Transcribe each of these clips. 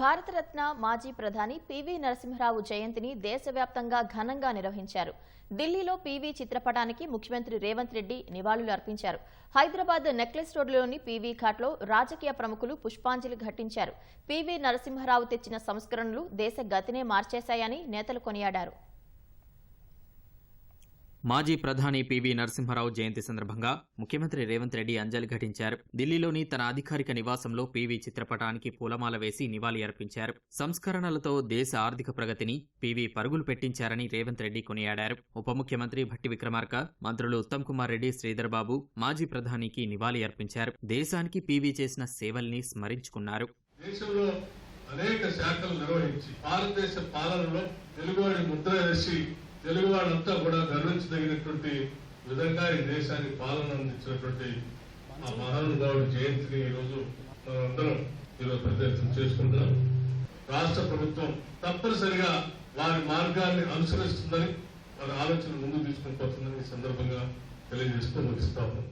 భారతరత్న మాజీ ప్రధాని పివి నరసింహరావు జయంతిని దేశవ్యాప్తంగా ఘనంగా నిర్వహించారు. ఢిల్లీలో పివి చిత్రపటానికి ముఖ్యమంత్రి రేవంత్ రెడ్డి నివాళులు అర్పించారు. హైదరాబాద్ నెక్లెస్ రోడ్లోని పివి ఘాట్లో రాజకీయ ప్రముఖులు పుష్పాంజలి ఘటించారు. పివి నరసింహరావు తెచ్చిన సంస్కరణలు దేశ గతినే మార్చేశాయని నేతలు కొనియాడారు. మాజీ ప్రధాని పివి నరసింహారావు జయంతి సందర్భంగా ముఖ్యమంత్రి రేవంత్ రెడ్డి అంజలి ఘటించారు. ఢిల్లీలోని తన అధికారిక నివాసంలో పివి చిత్రపటానికి పూలమాల వేసి నివాళి అర్పించారు. సంస్కరణలతో దేశ ఆర్థిక ప్రగతిని పివి పరుగులు పెట్టించారని రేవంత్ రెడ్డి కొనియాడారు. ఉప ముఖ్యమంత్రి భట్టి విక్రమార్క మంత్రులు ఉత్తమ్ కుమార్ రెడ్డి శ్రీధర్ బాబు మాజీ ప్రధానికి నివాళి అర్పించారు. దేశానికి పివి చేసిన సేవల్ని స్మరించుకున్నారు. దేశంలో అనేక శాఖలు నిర్వహించి భారతదేశ పాలనలో తెలుగువాడి ముద్ర వేసి తెలుగువాడంతా కూడా గర్వించదగినటువంటి విధంగా ఈ దేశానికి పాలన అందించినటువంటి ఆ మహానుభావుడి జయంతిని ఈరోజు మనందరం ఈరోజు పెద్ద చేసుకుంటున్నాం. రాష్ట్ర ప్రభుత్వం తప్పనిసరిగా వారి మార్గాన్ని అనుసరిస్తుందని వారి ఆలోచన ముందుకు తీసుకుని పోతుందని ఈ సందర్భంగా తెలియజేస్తూ ముగిస్తాము.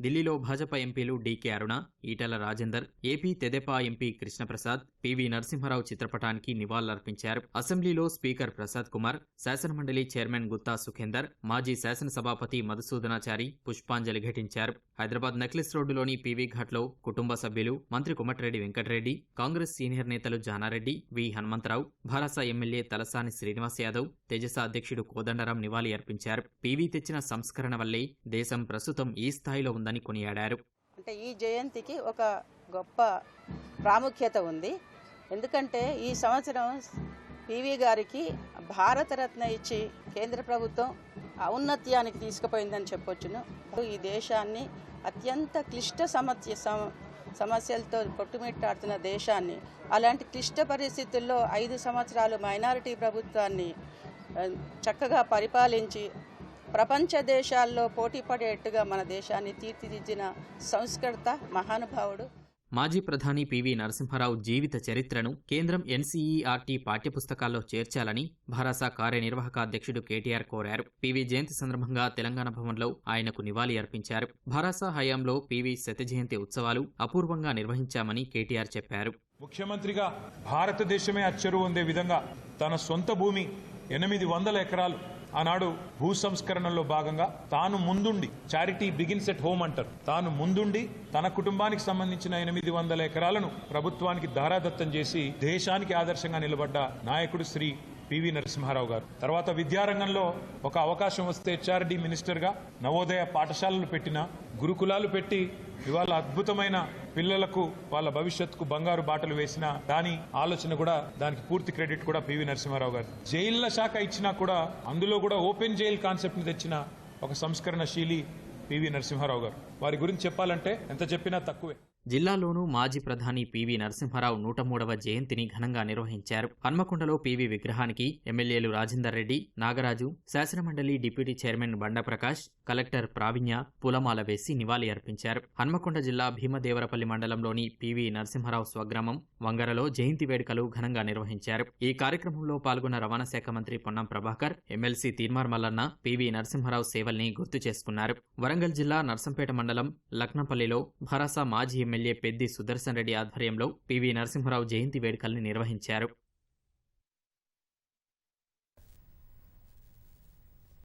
ఢిల్లీలో Bhajapa MPs DK Aruna Etela Rajender AP Tedepa MP Krishnaprasad PV Narasimharao చిత్రపటానికి నివాళులర్పించారు. అసెంబ్లీలో స్పీకర్ ప్రసాద్ కుమార్ శాసనమండలి చైర్మన్ గుత్తా సుఖేందర్ మాజీ శాసనసభాపతి మధుసూదనాచారి పుష్పాంజలి ఘటించారు. హైదరాబాద్ నెక్లెస్ రోడ్డులోని పీవీ ఘాట్లో కుటుంబ సభ్యులు మంత్రి కుమటిరెడ్డి వెంకటరెడ్డి కాంగ్రెస్ సీనియర్ నేతలు జానారెడ్డి వి హనుమంతరావు భారస ఎమ్మెల్యే తలసాని శ్రీనివాస్ యాదవ్ తెజస అధ్యక్షుడు కోదండరాం నివాళి అర్పించారు పీవీ తెచ్చిన సంస్కరణ వల్లే దేశం ప్రస్తుతం ఈ స్థాయిలో ఉంది ఉందని కొనియాడారు. అంటే ఈ జయంతికి ఒక గొప్ప ప్రాముఖ్యత ఉంది. ఎందుకంటే ఈ సంవత్సరం పివి గారికి భారతరత్న ఇచ్చి కేంద్ర ప్రభుత్వం ఔన్నత్యానికి తీసుకుపోయిందని చెప్పొచ్చును. ఈ దేశాన్ని అత్యంత క్లిష్ట సమస్య సమస్యలతో కొట్టుమిట్టాడుతున్న దేశాన్ని అలాంటి క్లిష్ట పరిస్థితుల్లో ఐదు సంవత్సరాలు మైనారిటీ ప్రభుత్వాన్ని చక్కగా పరిపాలించి ప్రపంచ దేశాల్లో పోటీ పడేట్టుగా మన దేశాన్ని తీర్చిదిద్దిన సంస్కృత మహానుభావుడు. మాజీ ప్రధాని పివి నరసింహారావు జీవిత చరిత్రను కేంద్రం ఎన్సీఈఆర్టీ పాఠ్యపుస్తకాల్లో చేర్చాలని భారస కార్యనిర్వాహక అధ్యక్షుడు కేటీఆర్ కోరారు. పివి జయంతి సందర్భంగా తెలంగాణ భవన్లో ఆయనకు నివాళి అర్పించారు. భారస హయాంలో పివి శత జయంతి ఉత్సవాలు అపూర్వంగా నిర్వహించామని కేటీఆర్ చెప్పారు. ముఖ్యమంత్రిగా భారతదేశమే అచ్చరు ఉండే విధంగా తన సొంత భూమి ఎనిమిది వందల ఎకరాలు ఆనాడు భూ సంస్కరణలో భాగంగా తాను ముందుండి చారిటీ బిగిన్స్ ఎట్ హోమ్ అంటారు. తాను ముందుండి తన కుటుంబానికి సంబంధించిన ఎనిమిది వందల ఎకరాలను ప్రభుత్వానికి దారాదత్తం చేసి దేశానికి ఆదర్శంగా నిలబడ్డ నాయకుడు శ్రీ పివి నరసింహారావు గారు. తర్వాత విద్యారంగంలో ఒక అవకాశం వస్తే హెచ్ఆర్డి మినిస్టర్గా నవోదయ పాఠశాలలు పెట్టిన గురుకులాలు పెట్టి ఇవాళ అద్భుతమైన పిల్లలకు వాళ్ళ భవిష్యత్తుకు బంగారు బాటలు వేసిన దాని ఆలోచన కూడా దానికి పూర్తి క్రెడిట్ కూడా పివి నరసింహారావు గారు జైళ్ళ శాఖ ఇచ్చినా కూడా అందులో కూడా ఓపెన్ జైల్ కాన్సెప్ట్ని తెచ్చిన ఒక సంస్కరణశీలి పివి నరసింహారావు గారు. వారి గురించి చెప్పాలంటే ఎంత చెప్పినా తక్కువే. జిల్లాలోనూ మాజీ ప్రధాని పివి నరసింహారావు నూట మూడవ జయంతిని ఘనంగా నిర్వహించారు. హన్మకొండలో పివి విగ్రహానికి ఎమ్మెల్యేలు రాజేందర్ రెడ్డి నాగరాజు శాసనమండలి deputy chairman Bandaprakash collector Praveenya పూలమాల వేసి నివాళి అర్పించారు. హన్మకొండ జిల్లా భీమదేవరపల్లి మండలంలోని పివి నరసింహారావు స్వగ్రామం వంగరలో జయంతి వేడుకలు ఘనంగా నిర్వహించారు. ఈ కార్యక్రమంలో పాల్గొన్న రవాణా శాఖ మంత్రి పొన్నం ప్రభాకర్ ఎమ్మెల్సీ తీర్మార్ మల్లన్న పివి నరసింహారావు సేవల్ని గుర్తు చేసుకున్నారు. వరంగల్ జిల్లా నర్సంపేట మండలం లక్నంపల్లిలో భరాసా మాజీ ఎమ్మెల్యే పెద్ది సుదర్శన్ రెడ్డి ఆధ్వర్యంలో పివి నరసింహారావు జయంతి వేడుకల్ని నిర్వహించారు.